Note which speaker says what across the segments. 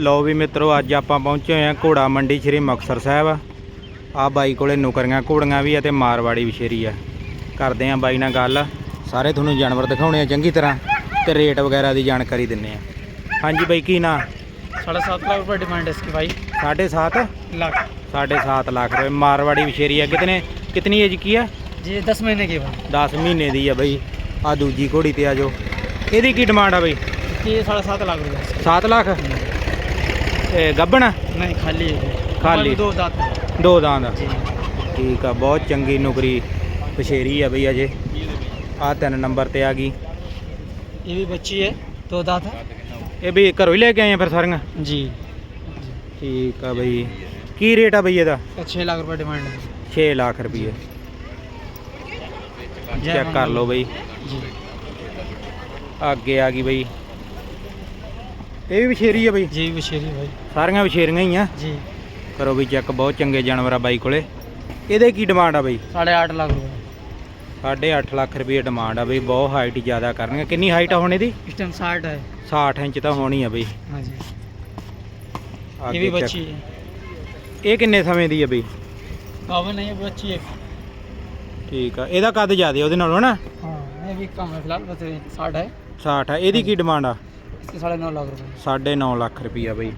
Speaker 1: ਲਓ ਵੀ ਮਿੱਤਰੋ ਅੱਜ ਆਪਾਂ ਪਹੁੰਚੇ ਹੋਏ ਆ ਘੋੜਾ ਮੰਡੀ ਸ਼੍ਰੀ ਮੁਕਤਸਰ ਸਾਹਿਬ ਆ ਬਾਈ ਕੋਲੇ ਨੁਕਰੀਆਂ ਘੋੜੀਆਂ ਵੀ ਆ ਤੇ ਮਾਰਵਾੜੀ ਵਿਸ਼ੇਰੀ ਆ ਕਰਦੇ ਆ ਬਾਈ ਨਾਲ ਗੱਲ ਸਾਰੇ ਤੁਹਾਨੂੰ ਜਾਨਵਰ ਦਿਖਾਉਣੇ ਆ ਚੰਗੀ ਤਰ੍ਹਾਂ ਤੇ ਰੇਟ ਵਗੈਰਾ ਦੀ ਜਾਣਕਾਰੀ ਦਿੰਨੇ ਆ ਹਾਂਜੀ ਬਾਈ ਕੀ ਨਾਂ
Speaker 2: साढ़े सात लाख रुपये डिमांड है इसकी भाई
Speaker 1: 7.5
Speaker 2: लाख
Speaker 1: 7.5 ਲੱਖ ਰੁਪਏ ਮਾਰਵਾੜੀ ਵਿਸ਼ੇਰੀ ਆ ਕਿਤਨੇ ਕਿਤਨੀ ਏਜ ਕੀ ਆ
Speaker 2: जी दस महीने की भाई
Speaker 1: 10 ਮਹੀਨੇ ਦੀ ਆ ਬਈ ਆ ਦੂਜੀ ਘੋੜੀ ਤੇ ਆ ਜੋ ਇਹਦੀ ਕੀ ਡਿਮਾਂਡ ਆ ਬਈ
Speaker 2: इसकी साढ़े सात लाख रुपये इसकी।
Speaker 1: 7 ਲੱਖ ਇਹ ਨਹੀਂ
Speaker 2: ਖਾਲੀ ਖਾਲੀ। ਦੋ ਦਾਤ
Speaker 1: ਦੋ ਦਾਂ ਦਾ ਠੀਕ ਆ ਬਹੁਤ ਚੰਗੀ ਨੁਕਰੀ ਪਛੇਰੀ ਆ ਬਈ ਅਜੇ। ਆ ਤਿੰਨ ਨੰਬਰ ਤੇ ਆ ਗਈ।
Speaker 2: ਇਹ ਵੀ ਬੱਚੀ ਹੈ ਦੋ ਦਾਤ
Speaker 1: ਇਹ ਵੀ ਘਰੋਂ ਹੀ ਲੈ ਕੇ ਆਏ ਫਿਰ ਸਾਰੀਆਂ?
Speaker 2: ਜੀ।
Speaker 1: ਠੀਕ ਆ ਬਈ। ਕੀ ਰੇਟ ਆ ਬਈ ਇਹਦਾ?
Speaker 2: 6 ਲੱਖ ਰੁਪਏ ਡਿਮਾਂਡ
Speaker 1: 6 ਲੱਖ ਰੁਪਏ। ਚੈੱਕ ਕਰ ਲਓ ਬਈ। ਅੱਗੇ ਆ ਗਈ ਬਈ। ਇਹ ਵੀ ਬਛੇਰੀ ਆ ਬਈ।
Speaker 2: ਜੀ ਵੀ ਸ਼ੇਰੀ
Speaker 1: ਸਾਰੀਆਂ ਵਿਸ਼ੇਰੀਆਂ ਹੀ ਆ।
Speaker 2: ਜੀ।
Speaker 1: ਕਰੋ ਵੀ ਚੈੱਕ ਬਹੁਤ ਚੰਗੇ ਜਾਨਵਰ ਆ ਬਾਈ ਕੋਲੇ। ਇਹਦੇ ਕੀ ਡਿਮਾਂਡ ਆ ਬਾਈ?
Speaker 2: 8.5 ਲੱਖ ਰੁਪਏ।
Speaker 1: 8.5 ਲੱਖ ਰੁਪਏ ਡਿਮਾਂਡ ਆ ਬਈ ਬਹੁਤ ਹਾਈਟ ਜ਼ਿਆਦਾ ਕਰਨਗੇ। ਕਿੰਨੀ ਹਾਈਟ ਆ ਹੁਣ ਇਹਦੀ?
Speaker 2: ਇਸ ਟਾਈਮ 60 ਹੈ।
Speaker 1: 60 ਇੰਚ ਤਾਂ ਹੋਣੀ ਆ ਬਈ। ਹਾਂਜੀ।
Speaker 2: ਇਹ
Speaker 1: ਵੀ
Speaker 2: ਬੱਚੀ ਹੈ।
Speaker 1: ਇਹ ਕਿੰਨੇ ਸਮੇਂ ਦੀ ਆ ਬਈ?
Speaker 2: ਕਵਨ ਹੈ ਬੱਚੀ ਹੈ।
Speaker 1: ਠੀਕ ਆ। ਇਹਦਾ ਕੱਦ ਜ਼ਿਆਦਾ ਉਹਦੇ ਨਾਲੋਂ
Speaker 2: ਹਨਾ? ਹਾਂ ਇਹ ਵੀ ਕਮ ਹੈ ਫਿਲਹਾਲ 60 ਹੈ।
Speaker 1: 60 ਹੈ ਇਹਦੀ ਕੀ ਡਿਮਾਂਡ ਆ?
Speaker 2: 9.5 ਲੱਖ ਰੁਪਏ।
Speaker 1: 9.5 ਲੱਖ ਰੁਪਈਆ ਬਈ।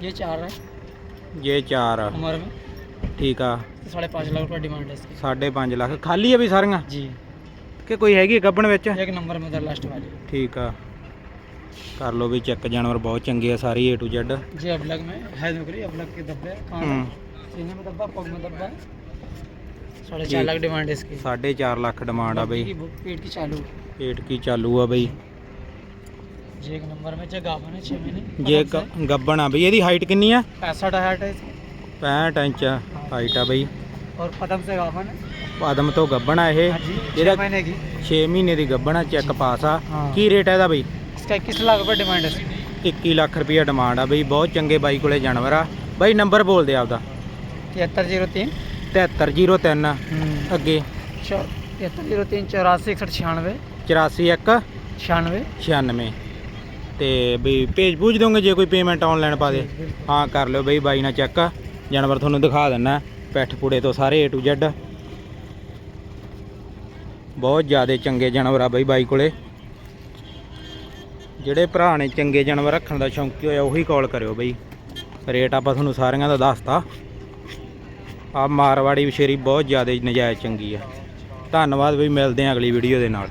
Speaker 2: ये चार है
Speaker 1: ਜੇ 4 ਆ
Speaker 2: उम्र में
Speaker 1: ਠੀਕ ਆ
Speaker 2: साढ़े पाँच लाख रुपये डिमांड है इसकी
Speaker 1: 5.5 ਲੱਖ ਖਾਲੀ ਆ ਵੀ ਸਾਰੀਆਂ
Speaker 2: जी
Speaker 1: ਕਿ ਕੋਈ ਹੈਗੀ ਆ ਗੱਬਣ ਵਿੱਚ
Speaker 2: एक नंबर में उधर लास्ट वाली
Speaker 1: ਠੀਕ ਆ ਕਰ ਲਓ ਵੀ ਚੈੱਕ ਜਾਨਵਰ ਬਹੁਤ ਚੰਗੇ ਆ ਸਾਰੀ A to Z
Speaker 2: जी अबलग में है नौकरी अबलग के धब्बे कहाँ
Speaker 1: ਹੂੰ
Speaker 2: सीने में धब्बा पग में धब्बा साढ़े
Speaker 1: जी।
Speaker 2: चार लाख डिमांड है इसकी
Speaker 1: 4.5 ਲੱਖ ਡਿਮਾਂਡ ਆ
Speaker 2: बाकी
Speaker 1: ਬਈ
Speaker 2: की भूख पेट की चालू
Speaker 1: ਪੇਟ ਕੀ ਚਾਲੂ ਆ ਬਈ
Speaker 2: जी एक नंबर में जगह बने छः महीने
Speaker 1: ਜੇ ਗ- ਗੱਬਣ ਆ ਬਈ ਇਹਦੀ ਹਾਈਟ ਕਿੰਨੀ ਆ
Speaker 2: पैंसठ हाइट है इसकी
Speaker 1: 65 ਇੰਚ ਹਾਈਟ ਆ ਬਈ
Speaker 2: और पदम से गावन है
Speaker 1: ਆਦਮ ਤੋਂ ਗੱਬਣ ਆ ਇਹ
Speaker 2: हाँ जी
Speaker 1: ਇਹਦਾ
Speaker 2: छः महीने की
Speaker 1: 6 ਮਹੀਨੇ ਦੀ ਗੱਬਣ ਆ ਚੈੱਕ ਪਾਸ ਆ
Speaker 2: ਹਾਂ।
Speaker 1: ਕੀ ਰੇਟ ਆ ਇਹਦਾ ਬਈ
Speaker 2: इसका इक्कीस लाख रुपये डिमांड है इसकी
Speaker 1: 21 ਲੱਖ ਰੁਪਈਆ ਡਿਮਾਂਡ ਆ ਬਈ ਬਹੁਤ ਚੰਗੇ ਬਾਈ ਕੋਲੇ ਜਾਨਵਰ ਆ ਬਾਈ ਨੰਬਰ ਬੋਲ ਦੇ ਆਪਦਾ
Speaker 2: तिहत्तर जीरो तीन
Speaker 1: 7303 ਅੱਗੇ
Speaker 2: तिहत्तर जीरो तीन चौरासी इकसठ छियानवे
Speaker 1: 841
Speaker 2: छियानवे
Speaker 1: 96 ਤੇ ਬਈ ਭੇਜ ਭੂਜ ਦੋਗੇ ਜੇ ਕੋਈ ਪੇਮੈਂਟ ਆਨਲਾਈਨ ਪਾ ਦੇ? ਹਾਂ, ਕਰ ਲਿਓ ਬਈ, ਬਾਈ ਨਾਲ ਚੈੱਕ ਜਾਨਵਰ ਤੁਹਾਨੂੰ ਦਿਖਾ ਦਿੰਨਾ। ਪੈਠ ਪੂੜੇ ਤੋਂ ਸਾਰੇ A to Z ਬਹੁਤ ਜ਼ਿਆਦਾ ਚੰਗੇ ਜਾਨਵਰ ਆ ਬਈ ਬਾਈ ਕੋਲੇ। ਜਿਹੜੇ ਭਰਾ ਨੇ ਚੰਗੇ ਜਾਨਵਰ ਰੱਖਣ ਦਾ ਸ਼ੌਂਕੀ ਹੋਇਆ, ਉਹੀ ਕਾਲ ਕਰਿਓ ਬਈ। ਰੇਟ ਆਪਾਂ ਤੁਹਾਨੂੰ ਸਾਰਿਆਂ ਦਾ ਦੱਸਤਾ। ਆ ਮਾਰਵਾੜੀ ਵਿਸ਼ੇਰੀ ਬਹੁਤ ਜ਼ਿਆਦਾ ਨਜਾਇਜ਼ ਚੰਗੀ ਆ। ਧੰਨਵਾਦ ਬਈ, ਮਿਲਦੇ ਆਂ ਅਗਲੀ ਵੀਡੀਓ ਦੇ ਨਾਲ।